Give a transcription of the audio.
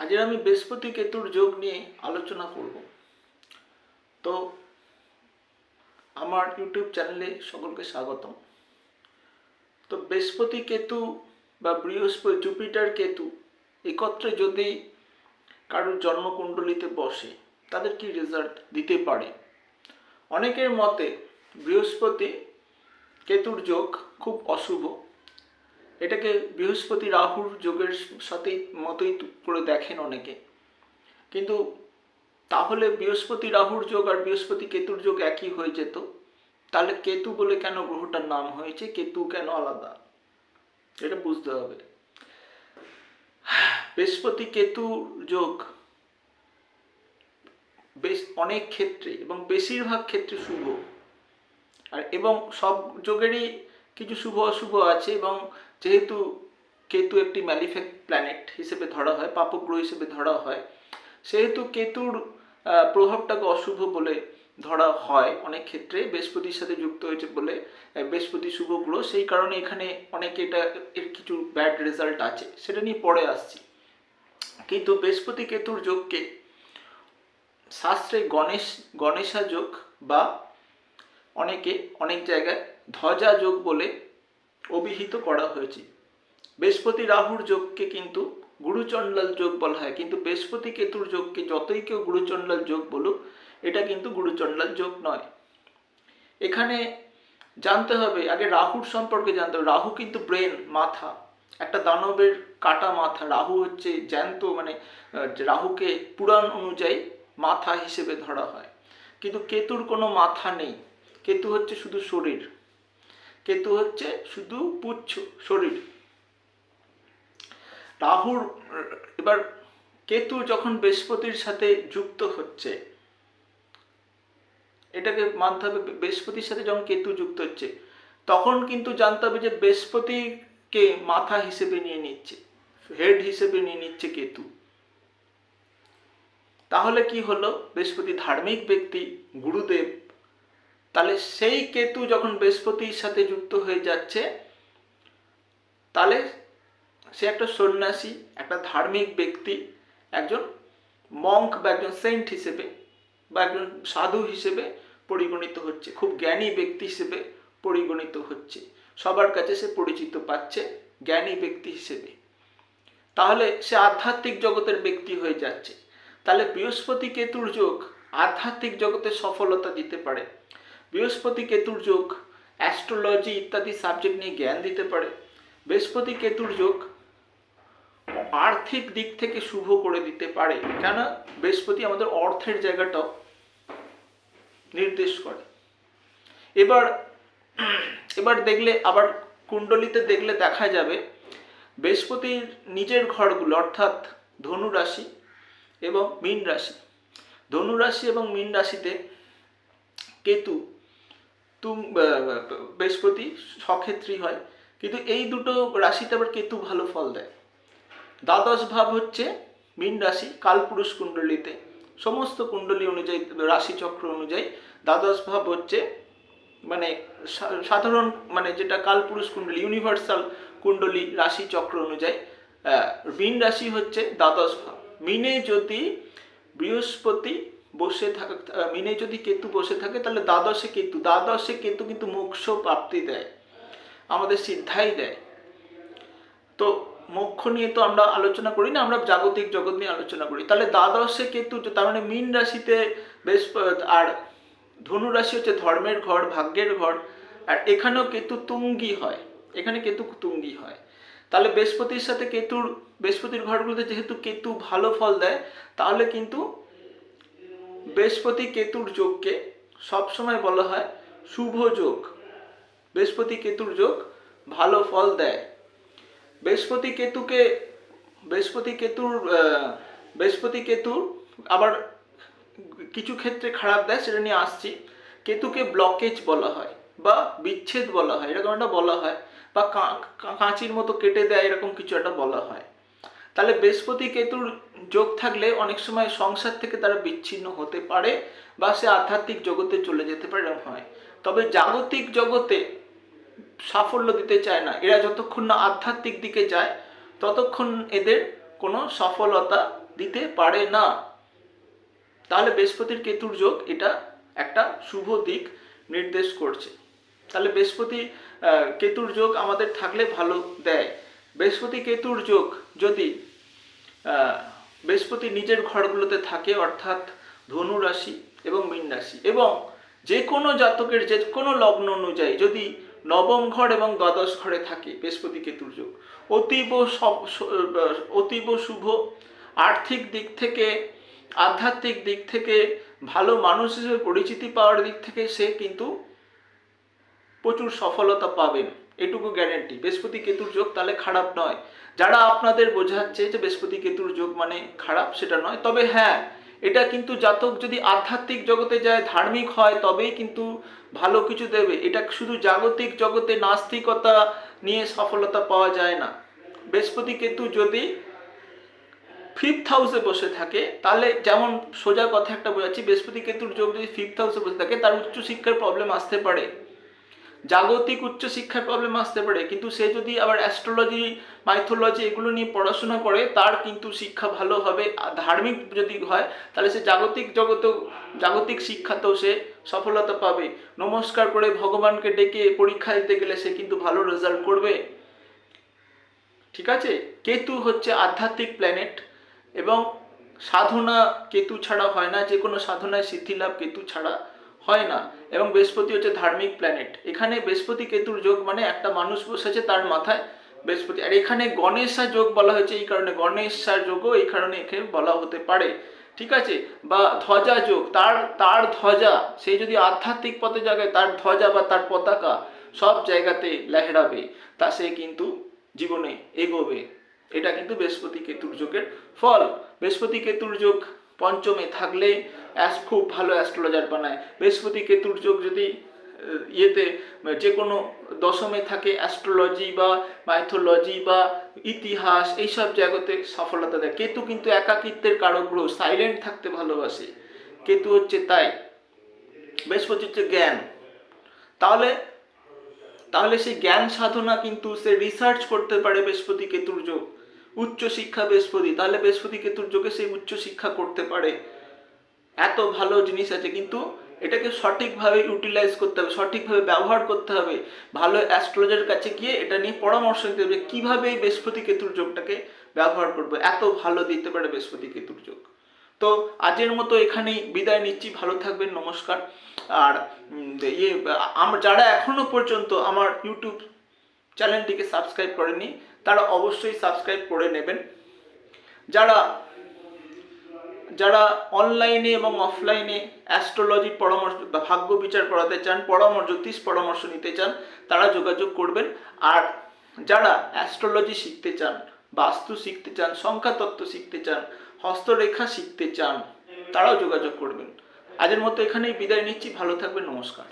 আজকে আমি বৃহস্পতি কেতুর যোগ নিয়ে আলোচনা করব। তো আমার ইউটিউব চ্যানেলে সকলকে স্বাগতম। তো বৃহস্পতি কেতু বা বৃহস্পতি জুপিটার কেতু একত্রে যদি কারোর জন্মকুণ্ডলিতে বসে, তাদের কি রেজাল্ট দিতে পারে? অনেকের মতে বৃহস্পতি কেতুর যোগ খুব অশুভ। এটাকে বৃহস্পতি রাহুর যোগের সাথেই মতোই করে দেখেন অনেকে। কিন্তু তাহলে বৃহস্পতি রাহুর যোগ আর বৃহস্পতি কেতুর যোগ একই হয়ে যেত? তাহলে কেতু বলে কেন গ্রহটার নাম হয়েছে? কেতু কেন আলাদা? এটা বুঝতে হবে। বৃহস্পতি কেতু যোগ বেশ অনেক ক্ষেত্রে এবং বেশিরভাগ ক্ষেত্রে শুভ। আর এবং সব যোগেরই কিছু শুভ অশুভ আছে এবং যেহেতু কেতু একটি ম্যালিফেক্ট প্ল্যানেট হিসেবে ধরা হয়, পাপগ্রহ হিসেবে ধরা হয়, সেহেতু কেতুর প্রভাবটাকে অশুভ বলে ধরা হয় অনেক ক্ষেত্রে, বৃহস্পতির সাথে যুক্ত হয়েছে বলে বৃহস্পতি শুভ গ্রহ, সেই কারণে এখানে অনেকে এটা এর কিছু ব্যাড রেজাল্ট আছে, সেটা নিয়ে পরে আসছি। কিন্তু বৃহস্পতি কেতুর যোগকে শাস্ত্রে গণেশ, গণেশা যোগ বা অনেকে অনেক জায়গায় ধ্বজা যোগ বলে অভিহিত করা হয়েছে। বৃহস্পতি রাহুর যোগকে কিন্তু গুরুচণ্ডাল যোগ বলা হয়। কিন্তু বৃহস্পতি কেতুর যোগকে যতই কেউ গুরুচণ্ডাল যোগ বলুক, এটা কিন্তু গুরুচণ্ডাল যোগ নয়। এখানে জানতে হবে, আগে রাহুর সম্পর্কে জানতে হবে। রাহু কিন্তু ব্রেন, মাথা। একটা দানবের কাটা মাথা। রাহু হচ্ছে জ্যান্ত মানে রাহুকে পুরাণ অনুযায়ী মাথা হিসেবে ধরা হয়। কিন্তু কেতুর কোনো মাথা নেই। কেতু হচ্ছে শুধু শরীর। কেতু হচ্ছে শুধু পুচ্ছ, শরীর। রাহুর, এবার কেতু যখন বৃহস্পতির সাথে যুক্ত হচ্ছে, এটাকে মানতে হবে বৃহস্পতির সাথে যখন কেতু যুক্ত হচ্ছে, তখন কিন্তু জানতে হবে যে বৃহস্পতিকে মাথা হিসেবে নিয়ে নিচ্ছে, হেড হিসেবে নিয়ে নিচ্ছে কেতু। তাহলে কি হলো? বৃহস্পতি ধার্মিক ব্যক্তি, গুরুদেব তাহলে সেই কেতু যখন বৃহস্পতির সাথে যুক্ত হয়ে যাচ্ছে, তাহলে সে একটা সন্ন্যাসী, একটা ধার্মিক ব্যক্তি, একজন মঙ্ক বা একজন সেন্ট হিসেবে বা একজন সাধু হিসেবে পরিগণিত হচ্ছে, খুব জ্ঞানী ব্যক্তি হিসেবে পরিগণিত হচ্ছে। সবার কাছে সে পরিচিত পাচ্ছে জ্ঞানী ব্যক্তি হিসেবে। তাহলে সে আধ্যাত্মিক জগতের ব্যক্তি হয়ে যাচ্ছে। তাহলে বৃহস্পতি কেতুর যোগ আধ্যাত্মিক জগতে সফলতা দিতে পারে। বৃহস্পতি কেতুর যোগ অ্যাস্ট্রোলজি ইত্যাদি সাবজেক্ট নিয়ে জ্ঞান দিতে পারে। বৃহস্পতি কেতুর যোগ আর্থিক দিক থেকে শুভ করে দিতে পারে। কেন বৃহস্পতি আমাদের অর্থের জায়গাটাও নির্দেশ করে। এবার এবার দেখলে, আবার কুণ্ডলিতে দেখলে দেখা যাবে বৃহস্পতির নিজের ঘরগুলো, অর্থাৎ ধনু রাশি এবং মীন রাশি। ধনু রাশি এবং মীন রাশিতে কেতু তুম বৃহস্পতি সক্ষেত্রী হয়। কিন্তু এই দুটো রাশিতে আবার কেতু ভালো ফল দেয়। দ্বাদশ ভাব হচ্ছে মীন রাশি, কালপুরুষ কুণ্ডলিতে। সমস্ত কুণ্ডলী অনুযায়ী রাশি চক্র অনুযায়ী দ্বাদশ ভাব হচ্ছে মানে সাধারণ মানে যেটা কালপুরুষ কুণ্ডলী ইউনিভার্সাল কুণ্ডলী রাশি চক্র অনুযায়ী মীন রাশি হচ্ছে দ্বাদশ ভাব। মিনে যদি বৃহস্পতি বসে থাকে মিনে যদি কেতু বসে থাকে, তাহলে দ্বাদশে কেতু। দ্বাদশে কেতু কিন্তু মোক্ষ প্রাপ্তি দেয়। আমাদের সিদ্ধাই দেয়। তো মোক্ষ নিয়ে তো আমরা আলোচনা করি না, আমরা জাগতিক জগৎ নিয়ে আলোচনা করি। তাহলে দ্বাদশে কেতু তার মানে মীন রাশিতে বেশ আর ধনু রাশি হচ্ছে ধর্মের ঘর, ভাগ্যের ঘর, আর এখানেও কেতু তুঙ্গি হয়। এখানে কেতু তুঙ্গি হয়। তাহলে বৃহস্পতির সাথে কেতুর, বৃহস্পতির ঘরগুলোতে যেহেতু কেতু ভালো ফল দেয়, তাহলে কিন্তু বৃহস্পতি কেতুর যোগকে সবসময় বলা হয় শুভ যোগ। বৃহস্পতি কেতুর যোগ ভালো ফল দেয়। বৃহস্পতি কেতুকে, বৃহস্পতি কেতুর বৃহস্পতি কেতুর আবার কিছু ক্ষেত্রে খারাপ দেয়, সেটা নিয়ে আসছি। কেতুকে ব্লকেজ বলা হয় বা বিচ্ছেদ বলা হয়, এরকম একটা বলা হয় বা কাঁচির মতো কেটে দেয়, এরকম কিছু একটা বলা হয়। তাহলে বৃহস্পতি কেতুর যোগ থাকলে অনেক সময় সংসার থেকে তারা বিচ্ছিন্ন হতে পারে বা সে আধ্যাত্মিক জগতে চলে যেতে পারে এরকম হয়। তবে জাগতিক জগতে সাফল্য দিতে চায় না। এরা যতক্ষণ না আধ্যাত্মিক দিকে যায়, ততক্ষণ এদের কোনো সফলতা দিতে পারে না। তাহলে বৃহস্পতির কেতুর যোগ এটা একটা শুভ দিক নির্দেশ করছে। তাহলে বৃহস্পতি কেতুর যোগ আমাদের থাকলে ভালো দেয়। বৃহস্পতি কেতুর যোগ যদি বৃহস্পতি নিজের ঘরগুলোতে থাকে, অর্থাৎ ধনু রাশি এবং মীন রাশি, এবং যে কোনো জাতকের যে কোনো লগ্ন অনুযায়ী যদি নবম ঘর এবং দ্বাদশ ঘরে থাকে বৃহস্পতি কেতুর যোগ, অতীব অতীব শুভ, আর্থিক দিক থেকে, আধ্যাত্মিক দিক থেকে, ভালো মানুষ হিসেবে পরিচিতি পাওয়ার দিক থেকে সে কিন্তু প্রচুর সফলতা পাবেন। এটুকু গ্যারেন্টি বৃহস্পতি কেতুর যোগ তাহলে খারাপ নয়। যারা আপনাদের বোঝাচ্ছে যে বৃহস্পতি কেতুর যোগ মানে খারাপ, সেটা নয়। তবে হ্যাঁ এটা কিন্তু জাতক যদি আধ্যাত্মিক জগতে যায়, ধার্মিক হয়, তবেই কিন্তু ভালো কিছু দেবে। এটা শুধু জাগতিক জগতে নাস্তিকতা নিয়ে সফলতা পাওয়া যায় না। বৃহস্পতি কেতু যদি ফিফথ হাউসে বসে থাকে, তাহলে যেমন সোজা কথা একটা বোঝাচ্ছি, বৃহস্পতি কেতুর যোগ যদি ফিফথ হাউসে বসে থাকে, তার উচ্চ শিক্ষার প্রবলেম আসতে পারে। জাগতিক উচ্চ শিক্ষার প্রবলেম আসতে পারে, কিন্তু সে যদি আবার অ্যাস্ট্রোলজি মাইথোলজি এগুলো নিয়ে পড়াশোনা করে, তার কিন্তু শিক্ষা ভালো হবে। ধার্মিক যদি হয়, তাহলে সে জাগতিক জগতেও, জাগতিক শিক্ষাতেও সে সফলতা পাবে। নমস্কার করে ভগবানকে ডেকে পরীক্ষা দিতে গেলে সে কিন্তু ভালো রেজাল্ট করবে। ঠিক আছে? কেতু হচ্ছে আধ্যাত্মিক প্ল্যানেট এবং সাধনা কেতু ছাড়া হয় না যে কোনো সাধনায় সিদ্ধিলাভ কেতু ছাড়া। হয় না। এবং বৃহস্পতি হচ্ছে ধার্মিক প্ল্যানেট এখানে বৃহস্পতি কেতুর যোগ মানে একটা মানুষ বসেছে তার মাথায় বৃহস্পতি। আর এখানে গণেশা যোগ বলা হয়েছে, এই কারণে গণেশার যোগও এই কারণে এখানে বলা হতে পারে। ঠিক আছে? বা ধ্বজা যোগ, তার তার ধ্বজা সেই যদি আধ্যাত্মিক পথে জায়গায় তার ধ্বজা বা তার পতাকা সব জায়গাতে লেহরাবে, তা সে কিন্তু জীবনে এগোবে। এটা কিন্তু বৃহস্পতি কেতুর যোগের ফল। বৃহস্পতি কেতুর যোগ পঞ্চমে থাকলে অ্যাস, খুব ভালো অ্যাস্ট্রোলজার বানায়। বৃহস্পতি কেতুর যোগ যদি ইয়েতে যে কোনো দশমে থাকে অ্যাস্ট্রোলজি বা মাইথোলজি বা ইতিহাস, এইসব জায়গাতে সফলতা দেয়। কেতু কিন্তু একাকিত্বের কারক গ্রহ, সাইলেন্ট থাকতে ভালোবাসে। কেতু হচ্ছে তাই। বৃহস্পতি হচ্ছে জ্ঞান। তাহলে তাহলে সেই জ্ঞান সাধনা কিন্তু সে রিসার্চ করতে পারে বৃহস্পতি কেতুর যোগ। উচ্চ শিক্ষা বৃহস্পতি, তাহলে বৃহস্পতি কেতুর যোগে সেই উচ্চ শিক্ষা করতে পারে। এত ভালো জিনিস আছে, কিন্তু এটাকে সঠিকভাবে ইউটিলাইজ করতে হবে, সঠিকভাবে ব্যবহার করতে হবে। ভালো অ্যাস্ট্রোলজার কাছে গিয়ে এটা নিয়ে পরামর্শ নিতে হবে কীভাবে এই বৃহস্পতি কেতুর যোগটাকে ব্যবহার করব। এত ভালো দিতে পারে বৃহস্পতি কেতুর যোগ তো আজের মতো এখানেই বিদায় নিচ্ছি। ভালো থাকবেন, নমস্কার। আর ইয়ে যারা এখনও পর্যন্ত আমার ইউটিউব চ্যানেলটিকে সাবস্ক্রাইব করেনি তারা অবশ্যই সাবস্ক্রাইব করে নেবেন। যারা যারা অনলাইনে এবং অফলাইনে অ্যাস্ট্রোলজির পরামর্শ বা ভাগ্য বিচার করাতে চান, পরামর্শ, জ্যোতিষ পরামর্শ নিতে চান, তারা যোগাযোগ করবেন। আর যারা অ্যাস্ট্রোলজি শিখতে চান, বাস্তু শিখতে চান, সংখ্যাতত্ত্ব শিখতে চান, হস্তরেখা শিখতে চান, তারাও যোগাযোগ করবেন। আজের মতো এখানেই বিদায় নিচ্ছি। ভালো থাকবেন, নমস্কার।